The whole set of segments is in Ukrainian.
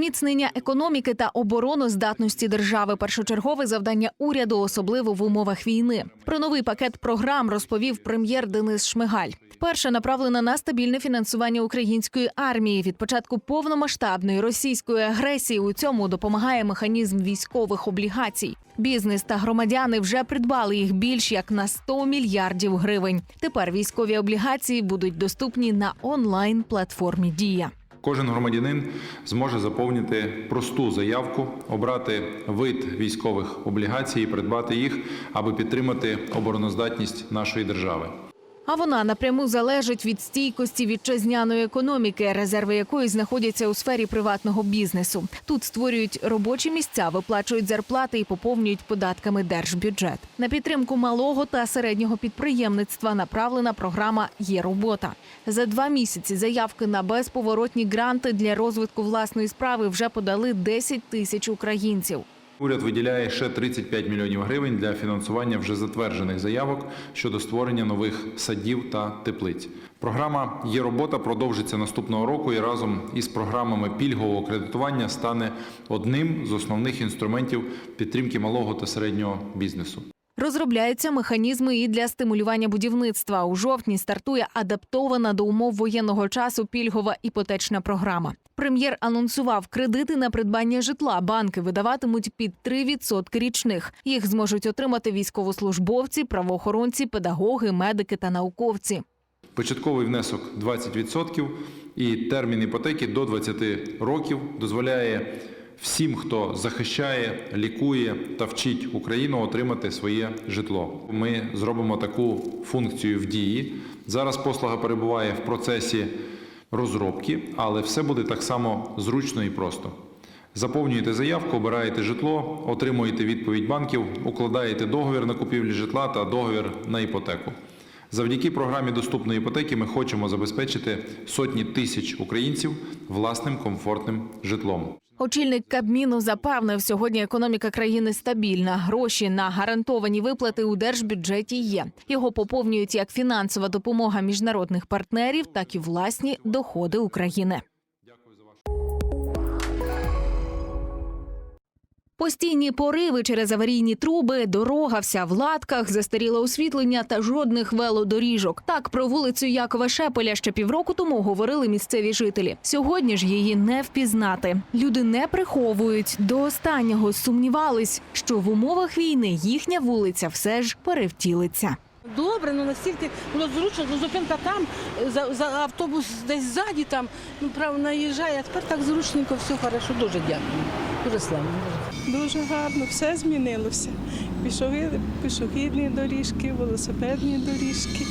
Зміцнення економіки та обороноздатності держави першочергове завдання уряду, особливо в умовах війни. Про новий пакет програм розповів прем'єр Денис Шмигаль. Вперше направлена на стабільне фінансування української армії. Від початку повномасштабної російської агресії у цьому допомагає механізм військових облігацій. Бізнес та громадяни вже придбали їх більш як на 100 мільярдів гривень. Тепер військові облігації будуть доступні на онлайн платформі Дія. Кожен громадянин зможе заповнити просту заявку, обрати вид військових облігацій і придбати їх, аби підтримати обороноздатність нашої держави. А вона напряму залежить від стійкості вітчизняної економіки, резерви якої знаходяться у сфері приватного бізнесу. Тут створюють робочі місця, виплачують зарплати і поповнюють податками держбюджет. На підтримку малого та середнього підприємництва направлена програма Є робота. За два місяці заявки на безповоротні гранти для розвитку власної справи вже подали 10 тисяч українців. Уряд виділяє ще 35 мільйонів гривень для фінансування вже затверджених заявок щодо створення нових садів та теплиць. Програма Є робота продовжиться наступного року і разом із програмами пільгового кредитування стане одним з основних інструментів підтримки малого та середнього бізнесу. Розробляються механізми і для стимулювання будівництва. У жовтні стартує адаптована до умов воєнного часу пільгова іпотечна програма. Прем'єр анонсував кредити на придбання житла. Банки видаватимуть під 3% річних. Їх зможуть отримати військовослужбовці, правоохоронці, педагоги, медики та науковці. Початковий внесок 20% і термін іпотеки до 20 років дозволяє всім, хто захищає, лікує та вчить Україну отримати своє житло. Ми зробимо таку функцію в дії. Зараз послуга перебуває в процесі розробки, але все буде так само зручно і просто. Заповнюєте заявку, обираєте житло, отримуєте відповідь банків, укладаєте договір на купівлю житла та договір на іпотеку. Завдяки програмі доступної іпотеки ми хочемо забезпечити сотні тисяч українців власним комфортним житлом. Очільник Кабміну запевнив, сьогодні економіка країни стабільна. Гроші на гарантовані виплати у держбюджеті є. Його поповнюють як фінансова допомога міжнародних партнерів, так і власні доходи України. Постійні пориви через аварійні труби, дорога вся в латках, застаріле освітлення та жодних велодоріжок. Так про вулицю Якова Шепеля ще півроку тому говорили місцеві жителі. Сьогодні ж її не впізнати. Люди не приховують до останнього сумнівались, що в умовах війни їхня вулиця все ж перевтілиться. Добре, ну настільки було зручно, ну, зупинка там, за, за автобус десь ззаді там, ну право наїжджає, а тепер так зручненько, все хорошо, дуже дякую. Дуже славно. Дуже. Гарно, все змінилося. Пішохід, пішохідні доріжки, велосипедні доріжки.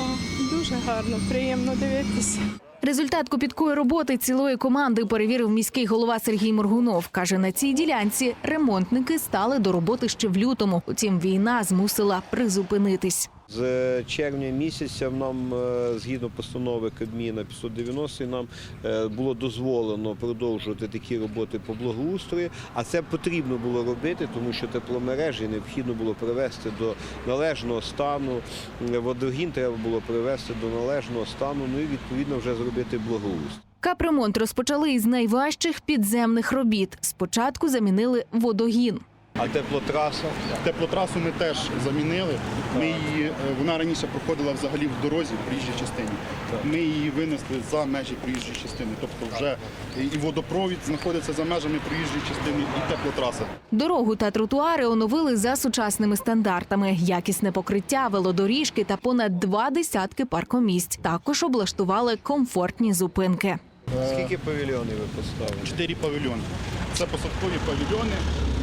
О, дуже гарно, приємно дивитися. Результат копіткої роботи цілої команди перевірив міський голова Сергій Моргунов. каже, на цій ділянці ремонтники стали до роботи ще в лютому. Утім, війна змусила призупинитись. З червня місяця нам, е, згідно постанови Кабміна 590, нам е, було дозволено продовжувати такі роботи по благоустрою, а це потрібно було робити, тому що тепломережі необхідно було привести до належного стану. Водогін треба було привести до належного стану, ну і відповідно вже зробити благоустрій. Капремонт розпочали із найважчих підземних робіт. Спочатку замінили водогін. А теплотраса Теплотрасу ми теж замінили. Ми її, е, вона раніше проходила взагалі в дорозі в проїжджій частині. Ми її винесли за межі проїжджої частини. Тобто вже і водопровід знаходиться за межами проїжджої частини, і теплотраса. Дорогу та тротуари оновили за сучасними стандартами: якісне покриття, велодоріжки та понад два десятки паркомісць. Також облаштували комфортні зупинки. скільки павільйонів ви поставили? Чотири павільйони. Це посадкові павільйони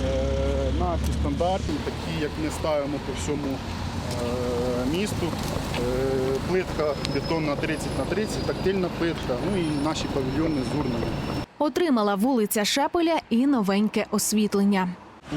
е, наші стандартні, такі, як ми ставимо по всьому е, місту. Е, Плитка бетонна 30 на 30, тактильна плитка, ну і наші павільйони з урнами. Отримала вулиця Шепеля і новеньке освітлення.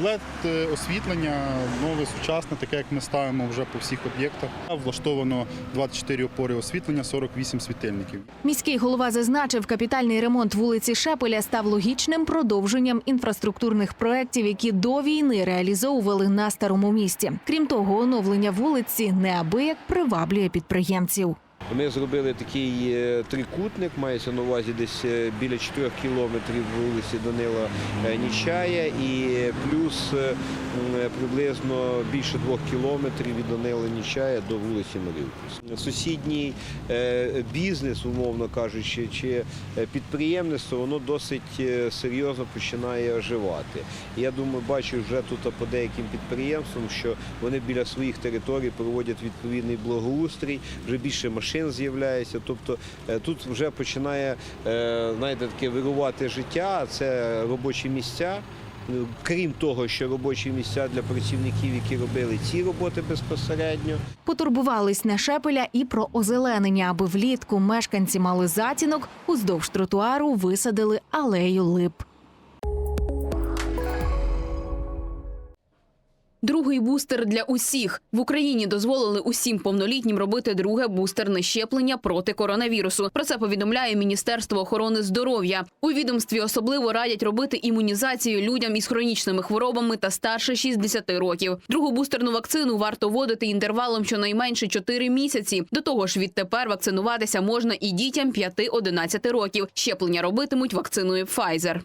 Led е, освітлення нове, сучасне, таке як ми ставимо вже по всіх об'єктах. Влаштовано 24 опори освітлення, 48 світильників. Міський голова зазначив, капітальний ремонт вулиці Шепеля став логічним продовженням інфраструктурних проєктів, які до війни реалізовували на старому місті. Крім того, оновлення вулиці неабияк приваблює підприємців. Ми зробили такий е, трикутник, мається на увазі десь е, біля 4 кілометрів вулиці Данила е, Нічая і плюс приблизно більше 2 кілометрів від Данила Нічая до вулиці Маріупольська. Сусідній бізнес, умовно кажучи, чи підприємництво, воно досить серйозно починає оживати. Я думаю, бачу вже тут по деяким підприємствам, що вони біля своїх територій проводять відповідний благоустрій, вже більше машин з'являється. Тобто е, тут вже починає е, знаєте, таке вирувати життя, це робочі місця. Ну, Крім того, що робочі місця для працівників, які робили ці роботи безпосередньо. Потурбувались на шепеля і про озеленення, аби влітку мешканці мали затінок, уздовж тротуару висадили алею лип. Другий бустер для усіх в Україні дозволили усім повнолітнім робити друге бустерне щеплення проти коронавірусу. Про це повідомляє Міністерство охорони здоров'я. У відомстві особливо радять робити імунізацію людям із хронічними хворобами та старше 60 років. Другу бустерну вакцину варто вводити інтервалом щонайменше 4 місяці. До того ж, відтепер вакцинуватися можна і дітям 5-11 років. Щеплення робитимуть вакциною Pfizer.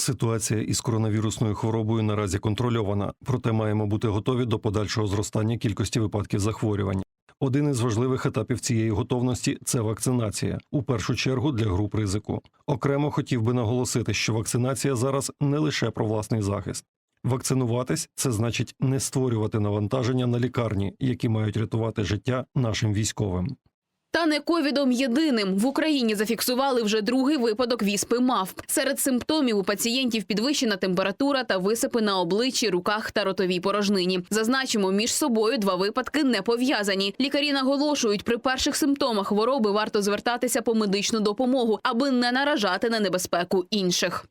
Ситуація із коронавірусною хворобою наразі контрольована, проте маємо бути готові до подальшого зростання кількості випадків захворювань. Один із важливих етапів цієї готовності це вакцинація, у першу чергу для груп ризику. Окремо хотів би наголосити, що вакцинація зараз не лише про власний захист. Вакцинуватись це значить не створювати навантаження на лікарні, які мають рятувати життя нашим військовим. Та не ковідом єдиним в Україні зафіксували вже другий випадок віспи мавп. Серед симптомів у пацієнтів підвищена температура та висипи на обличчі, руках та ротовій порожнині. Зазначимо, між собою два випадки не пов'язані. Лікарі наголошують, при перших симптомах хвороби варто звертатися по медичну допомогу, аби не наражати на небезпеку інших.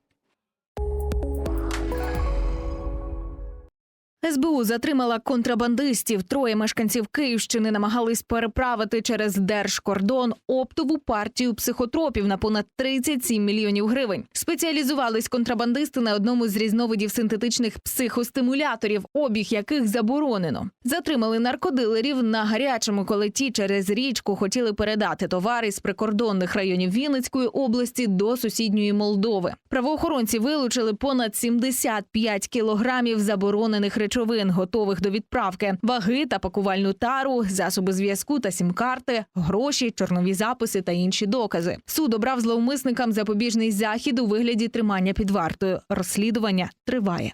СБУ затримала контрабандистів. Троє мешканців Київщини намагались переправити через держкордон оптову партію психотропів на понад 37 мільйонів гривень. Спеціалізувались контрабандисти на одному з різновидів синтетичних психостимуляторів, обіг яких заборонено. Затримали наркодилерів на гарячому, коли ті через річку хотіли передати товари з прикордонних районів Вінницької області до сусідньої Молдови. Правоохоронці вилучили понад 75 кілограмів заборонених речовин, готових до відправки, ваги та пакувальну тару, засоби зв'язку та сім-карти, гроші, чорнові записи та інші докази. Суд обрав зловмисникам запобіжний захід у вигляді тримання під вартою. Розслідування триває.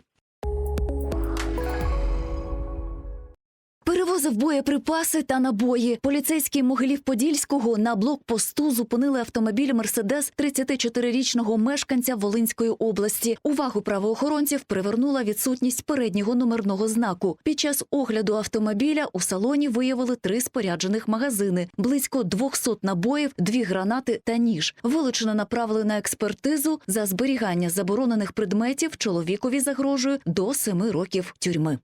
Перевозив боєприпаси та набої. Поліцейські Могилів-Подільського на блокпосту зупинили автомобіль Мерседес 34-річного мешканця Волинської області. Увагу правоохоронців привернула відсутність переднього номерного знаку. Під час огляду автомобіля у салоні виявили три споряджених магазини, близько 200 набоїв, дві гранати та ніж. Вилучено направили на експертизу за зберігання заборонених предметів. Чоловікові загрожує до семи років тюрми.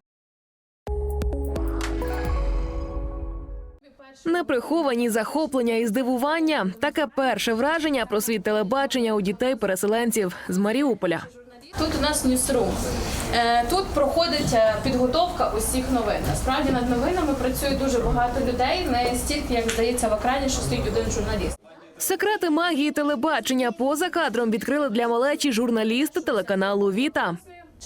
Неприховані захоплення і здивування таке перше враження про світ телебачення у дітей-переселенців з Маріуполя. Тут у нас ньюсрум. Е, Тут проходить е, підготовка усіх новин. Насправді над новинами працює дуже багато людей, не стільки, як здається в екрані, що стоїть один журналіст. Секрети магії телебачення поза кадром відкрили для малечі журналісти телеканалу Віта.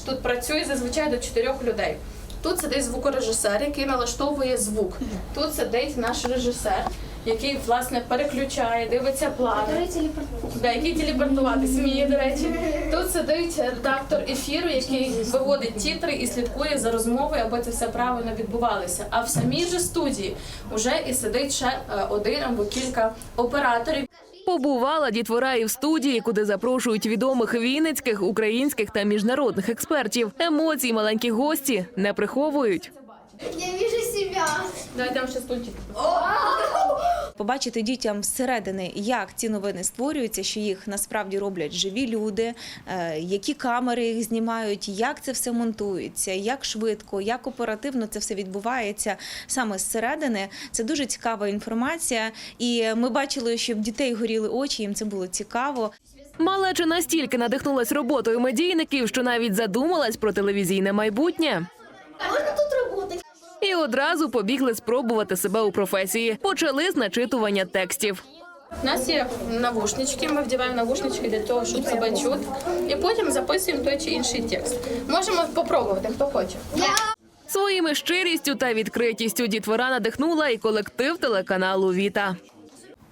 Тут працює зазвичай до чотирьох людей. Тут сидить звукорежисер, який налаштовує звук. Тут сидить наш режисер, який власне переключає, дивиться плани. Да, який телепортувати сміє, до речі. Тут сидить редактор ефіру, який виводить тітри і слідкує за розмовою, аби це все правильно відбувалося. А в самій же студії вже і сидить ще е, один або кілька операторів. Побувала дітвора і в студії, куди запрошують відомих вінницьких, українських та міжнародних експертів. Емоції маленькі гості не приховують. Я вижу себя. Давай там ще стульчик. Побачити дітям зсередини, як ці новини створюються, що їх насправді роблять живі люди, е, які камери їх знімають, як це все монтується, як швидко, як оперативно це все відбувається саме зсередини. Це дуже цікава інформація, і ми бачили, що в дітей горіли очі, їм це було цікаво. Малеча настільки надихнулась роботою медійників, що навіть задумалась про телевізійне майбутнє. Можно тут работать? І одразу побігли спробувати себе у професії. Почали з начитування текстів. У нас є навушнички, ми вдіваємо навушнички для того, щоб себе чути, і потім записуємо той чи інший текст. Можемо спробувати, хто хоче. Своїми щирістю та відкритістю дітвора надихнула і колектив телеканалу Віта.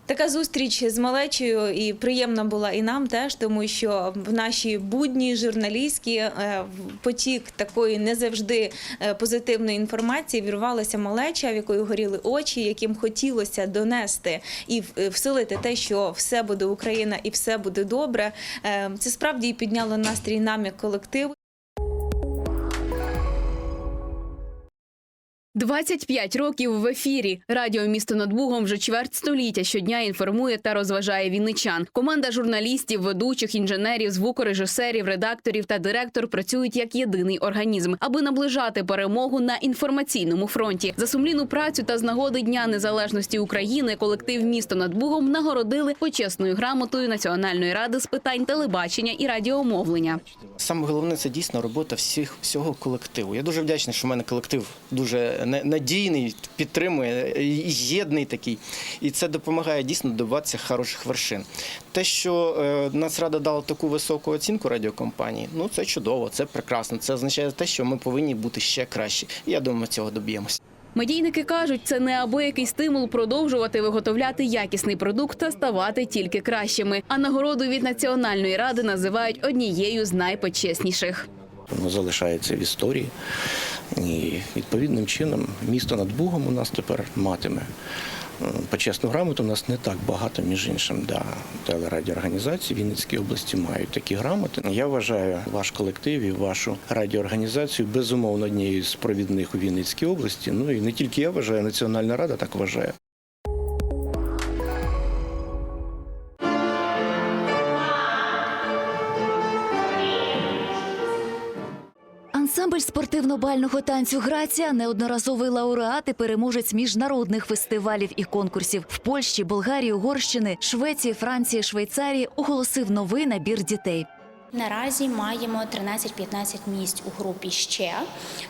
Така зустріч з малечею і приємна була і нам теж, тому що в наші будні журналістські е, потік такої не завжди е, позитивної інформації вірвалася малеча, в якої горіли очі, яким хотілося донести і е, всилити те, що все буде Україна і все буде добре. Це справді підняло настрій нам як колективу. 25 років в ефірі. Радіо місто над Бугом вже чверть століття щодня інформує та розважає вінничан. Команда журналістів, ведучих, інженерів, звукорежисерів, редакторів та директор працюють як єдиний організм, аби наближати перемогу на інформаційному фронті. За сумлінну працю та з нагоди Дня Незалежності України колектив місто над Бугом нагородили почесною грамотою Національної ради з питань телебачення і радіомовлення. Саме головне це дійсно робота всіх всього колективу. Я дуже вдячний, що в мене колектив дуже на- надійний, підтримує, єдний такий. І це допомагає дійсно добиватися хороших вершин. Те, що е, Нацрада дала таку високу оцінку радіокомпанії, ну це чудово, це прекрасно. Це означає те, що ми повинні бути ще кращі. Я думаю, цього доб'ємося. Медійники кажуть, це неабиякий стимул продовжувати виготовляти якісний продукт та ставати тільки кращими. А нагороду від національної ради називають однією з найпочесніших. Воно залишається в історії. І відповідним чином місто над Бугом у нас тепер матиме. е, Почесну грамоту у нас не так багато, між іншим, да, телерадіоорганізації Вінницькій області мають такі грамоти. Я вважаю ваш колектив і вашу радіоорганізацію безумовно однією з провідних у Вінницькій області. Ну і не тільки я вважаю, Національна рада так вважає. Спортивно-бального танцю Грація неодноразовий лауреат і переможець міжнародних фестивалів і конкурсів в Польщі, Болгарії, Угорщини, Швеції, Франції, Швейцарії оголосив новий набір дітей. Наразі маємо 13-15 місць у групі ще,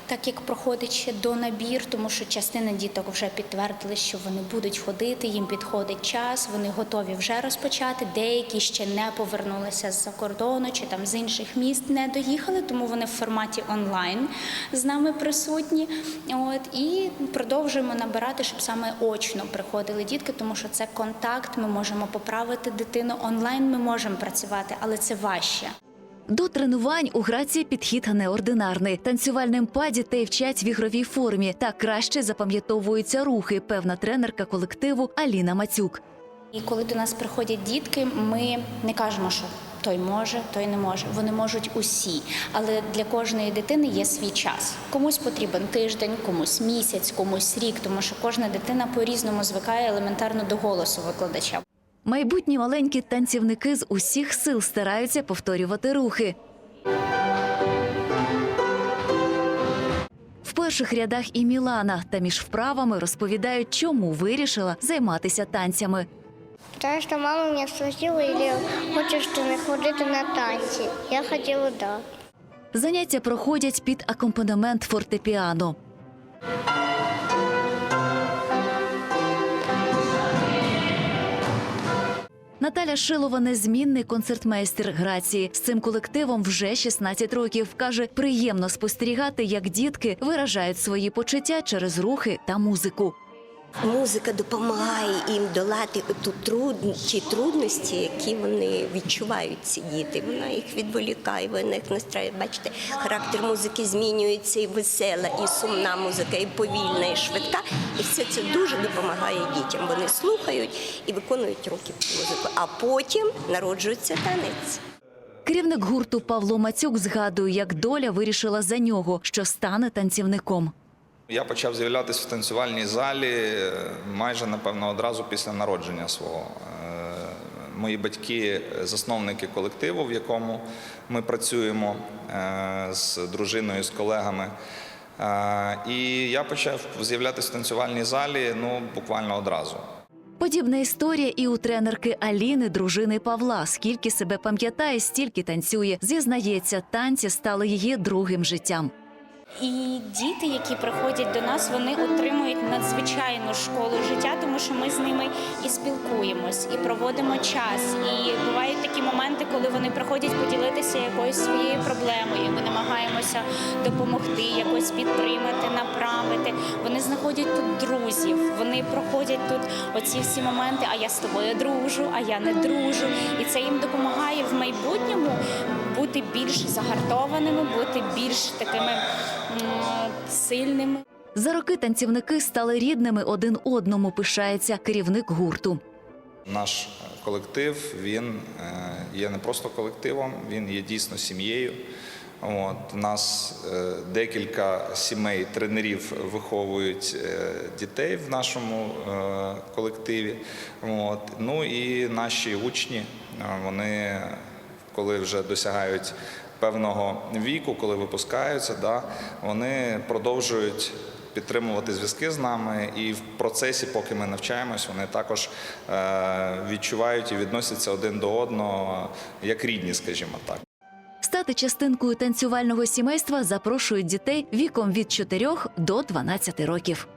так як проходить ще до набір, тому що частина діток вже підтвердили, що вони будуть ходити, їм підходить час, вони готові вже розпочати. Деякі ще не повернулися з-за кордону чи там з інших міст не доїхали, тому вони в форматі онлайн з нами присутні. От і продовжуємо набирати, щоб саме очно приходили дітки, тому що це контакт. Ми можемо поправити дитину онлайн. Ми можемо працювати, але це важче. До тренувань у Грації підхід неординарний. Танцювальним па дітей вчать в ігровій формі та краще запам'ятовуються рухи. Певна тренерка колективу Аліна Мацюк. І коли до нас приходять дітки, ми не кажемо, що той може, той не може. Вони можуть усі, але для кожної дитини є свій час. Комусь потрібен тиждень, комусь місяць, комусь рік, тому що кожна дитина по-різному звикає елементарно до голосу викладача. Майбутні маленькі танцівники з усіх сил стараються повторювати рухи. В перших рядах і Мілана та між вправами розповідають, чому вирішила займатися танцями. Тому що мама мене спросила, или хочеш ти не ходити на танці. Я хотіла да. Заняття проходять під акомпанемент фортепіано. Наталя Шилова незмінний концертмейстер Грації. З цим колективом вже 16 років. Каже, приємно спостерігати, як дітки виражають свої почуття через рухи та музику. Музика допомагає їм долати ту труднощі, трудності, які вони відчувають ці діти. Вона їх відволікає, вона їх настраює. Бачите, характер музики змінюється і весела, і сумна музика, і повільна, і швидка. І все це дуже допомагає дітям. Вони слухають і виконують руки музику, а потім народжується танець. Керівник гурту Павло Мацюк згадує, як доля вирішила за нього, що стане танцівником. Я почав з'являтися в танцювальній залі е, майже напевно одразу після народження свого. Е, Мої батьки засновники колективу, в якому ми працюємо е, з дружиною, з колегами. Е, І я почав з'являтися в танцювальній залі ну, буквально одразу. Подібна історія і у тренерки Аліни, дружини Павла. Скільки себе пам'ятає, стільки танцює. Зізнається, танці стали її другим життям. І діти, які приходять до нас, вони отримують надзвичайну школу життя, тому що ми з ними і спілкуємось, і проводимо час. І бувають такі моменти, коли вони приходять поділитися якоюсь своєю проблемою. Ми намагаємося допомогти, якось підтримати, направити. Вони знаходять тут друзів. Вони проходять тут оці всі моменти. А я з тобою дружу, а я не дружу. І це їм допомагає в майбутньому бути більш загартованими, бути більш такими сильними. За роки танцівники стали рідними один одному. Пишається керівник гурту. Наш колектив він е, є не просто колективом, він є дійсно сім'єю. От, у нас е, декілька сімей тренерів виховують е, дітей в нашому е, колективі. От, ну і наші учні, е, вони коли вже досягають певного віку, коли випускаються, да, вони продовжують підтримувати зв'язки з нами, і в процесі, поки ми навчаємось, вони також е, відчувають і відносяться один до одного як рідні, скажімо так. Стати частинкою танцювального сімейства запрошують дітей віком від 4 до 12 років.